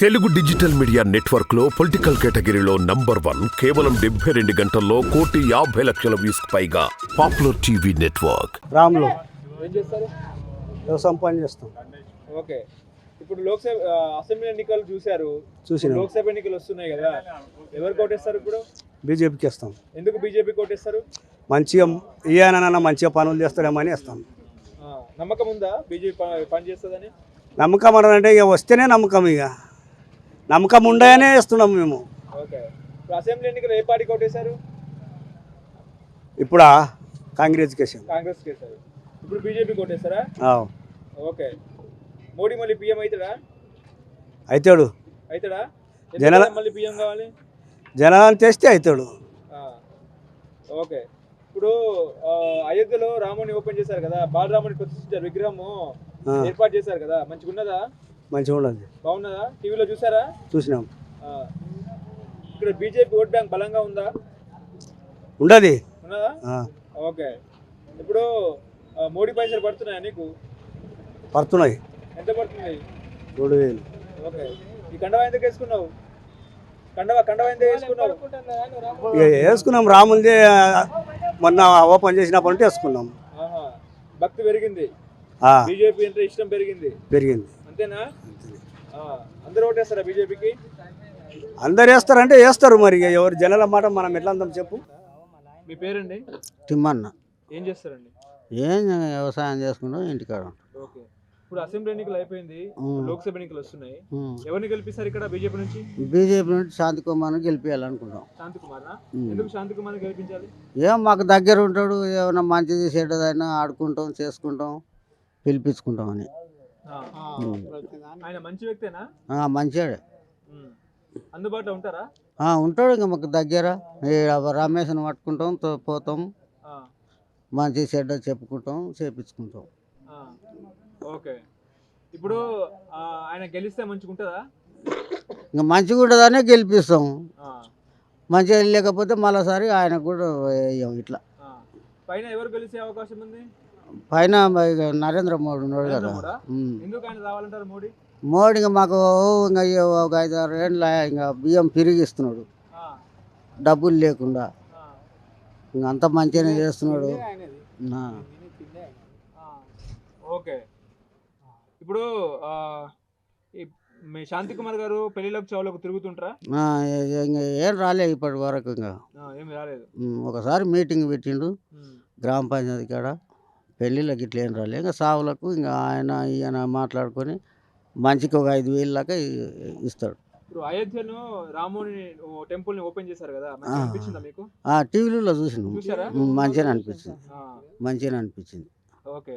Telugu digital media నెట్వర్క్లో political కేటగిరీలో number one కేవలం డెబ్బై రెండు గంటల్లో కోటి యాభై లక్షల వ్యూస్ పైగా పాపులర్ టీవీ నెట్వర్క్. రాములు ఏం చేస్తారు వ్యవసాయం పని చేస్తాం. ఓకే. ఇప్పుడు లోక్సభ అసెంబ్లీ ఎన్నికలు చూశారు. చూసినాం. లోక్సభ ఎన్నికలు వస్తున్నాయి కదా. ఎవరు కోటేస్తారు ఇప్పుడు? బీజేపీకి ఇస్తాం ఎందుకు బీజేపీ కోటేస్తారు? మంచిగా ఈయనన్నా మంచిగా పనులు చేస్తాడేమని ఇస్తాం ఆ, నమ్మకం ఉందా బీజేపీ పని చేస్తుందని? నమ్మకం అంటే ఇక వస్తేనే నమ్మకం ఇక. నమ్మకం ఉండగానే ఇస్తున్నాం మేము. అసెంబ్లీ ఎన్నికలు ఏ పార్టీ కోటేశారు ఇప్పుడా? కాంగ్రెస్ కాంగ్రెస్ కేసారు ఇప్పుడు బీజేపీ ఓకే. మోడీ మళ్ళీ పీఎం అవుతాడా అవుతాడు అవుతాడా జనాల- మళ్ళీ పీఎం కావాలి? జనాలను తెస్తే అవుతాడు ఆ, ఓకే. ఇప్పుడు అయోధ్యలో రాముని ఓపెన్ చేశారు కదా బాలరాముని ప్రతిష్ఠించారు విగ్రహము ఏర్పాటు చేశారు కదా మంచిగా ఉన్నదా మంచిగా ఉండదు బాగున్నదా? టీవీలో చూసారా? చూసినాం. ఇక్కడ బీజేపీ ఓట్ బ్యాంక్ బలంగా ఉందా? ఉండదు ఉన్నదా? ఓకే. ఇప్పుడు మోడీ పైసలు పడుతున్నాయా నీకు? పడుతున్నాయి. ఎంత పడుతుంది రెండు వేలు. ఓకే. ఈ కండవా ఎందుకు వేసుకున్నావు? కండవా కండవా ఎందుకు వేసుకున్నావు? ఇక వేసుకున్నాం. రాములది మొన్న ఓపెన్ చేసినప్పటి నుండి వేసుకున్నాం. ఆహా. భక్తి పెరిగింది. ఆ, బీజేపీ అంటే ఇష్టం పెరిగింది. పెరిగింది. అంతేనా. అందరూ ఓటేస్తారా బీజేపీకి అందరు వేస్తారంటే వేస్తారు మరి ఇక ఎవరు జనాల మాట మనం ఎట్లా అందాం చెప్పు మీ పేరండి తిమ్మన్న ఏం చేస్తారండి ఏం వ్యవసాయం చేసుకుంటాం ఇంటికాడ ఉంటాం. ఓకే ఇప్పుడు అసెంబ్లీ ఎన్నికలు అయిపోయింది. లోక్సభ ఎన్నికలు వస్తున్నాయి ఉమ్. ఎవరిని గెలిపిస్తారు ఇక్కడ బీజేపీ నుంచి బీజేపీ నుండి శాంతి కుమార్ని గెలిపించాలనుకుంటాం శాంతి కుమార్. ఎందుకు శాంతి కుమార్ గెలిపించాలి ఏం మాకు దగ్గర ఉంటాడు ఏమైనా మంచిది చెడ్డదైనా ఆడుకుంటాం చేసుకుంటాం పిలిపించుకుంటాం అని. ఆయన మంచి వ్యక్తేనా? ఆ, మంచివాడే. అందుబాటులో ఉంటారా? ఆ, ఉంటాడు ఇంకా మాకు దగ్గర. రమేష్ని పట్టుకుంటాం తో- పోతాం. ఆ. మంచి చెడ్డ చెప్పుకుంటాం చేపించుకుంటాం. ఆ. ఓకే. ఇప్పుడు ఆ, ఆయన గెలిస్తే మంచిగా ఉంటుందా ఇంకా మంచిగా ఉండదనే గెలిపిస్తాం. ఆ. మంచిగా లేకపోతే మరోసారి ఆయనకు కూడా వేయం ఇట్లా. ఆ. పైన ఎవరు గెలిచే అవకాశం ఉంది? పైన నరేంద్ర మోడీ ఉన్నాడు కదా. మోడా? ఇంకా మాకు ఇంకా ఒక ఐదు ఆరు ఏళ్ళ ఇంకా బియ్యం పెరిగిస్తున్నాడు. డబ్బులు లేకుండా. ఇంకా అంత మంచిగానే చేస్తున్నాడు. ఓకే. ఇప్పుడు మీ శాంతి కుమార్ గారు పెళ్ళిలోకి చౌలకు తిరుగుతుంటారా? ఏం రాలే ఇప్పటి వరకు ఇంకా. ఏమి రాలేదు. ఒకసారి మీటింగ్ పెట్టిండు. గ్రామ పంచాయతీ కాడ. పెళ్ళిళ్ళకి ఇట్లా ఏం రాలే. ఇంకా సావులకు ఇంకా ఆయన ఈయన మాట్లాడుకొని మంచికి ఒక ఐదు వేలు దాకా ఇ- ఇస్తాడు. ఇప్పుడు అయోధ్యను రాముని ఓపెన్ చేశారు కదా మంచిగా. అనిపించిందా మీకు? టీవీలలో చూసినాం. మంచిగానే అనిపించింది. ఆ, మంచిగానే అనిపించింది. ఓకే.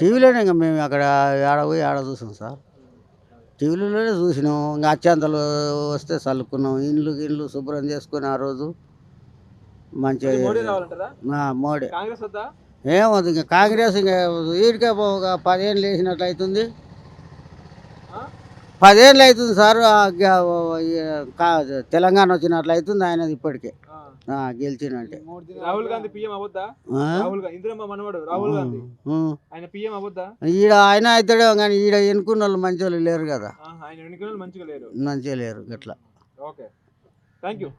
టీవీలోనే ఇంకా మేము అక్కడ ఆడ పోయి ఆడ చూసాం సార్. టీవీలోనే చూసినాం. ఇంకా అత్యంతలు వస్తే చల్లుకున్నాం ఇండ్లు ఇండ్లు శుభ్రం చేసుకుని ఆ రోజు మంచిగా మోడీ ఏమవుతుంది ఇంకా కాంగ్రెస్ ఇంకా ఈడికే ఒక పదేళ్ళు వేసినట్లు అవుతుంది. ఆ? పదేళ్ళు అవుతుంది సార్ తెలంగాణ వచ్చినట్లు అవుతుంది ఆయనది ఇప్పటికే. గెలిచినంటే రాహుల్ గాంధీ పిఎం? రాహుల్ గాంధీ ఇందిరమ్మ మనవడు రాహుల్ గాంధీ. ఆ. ఆయన పిఎం అవ్వద్దా? ఈడ ఆయన అవుతాడో కానీ ఈడ ఎన్నుకున్న వాళ్ళు మంచి వాళ్ళు లేరు కదా. ఆ, ఆయన ఎన్నికలు మంచిగా లేరు. మంచిగా లేరు గట్లా. ఓకే. Thank you.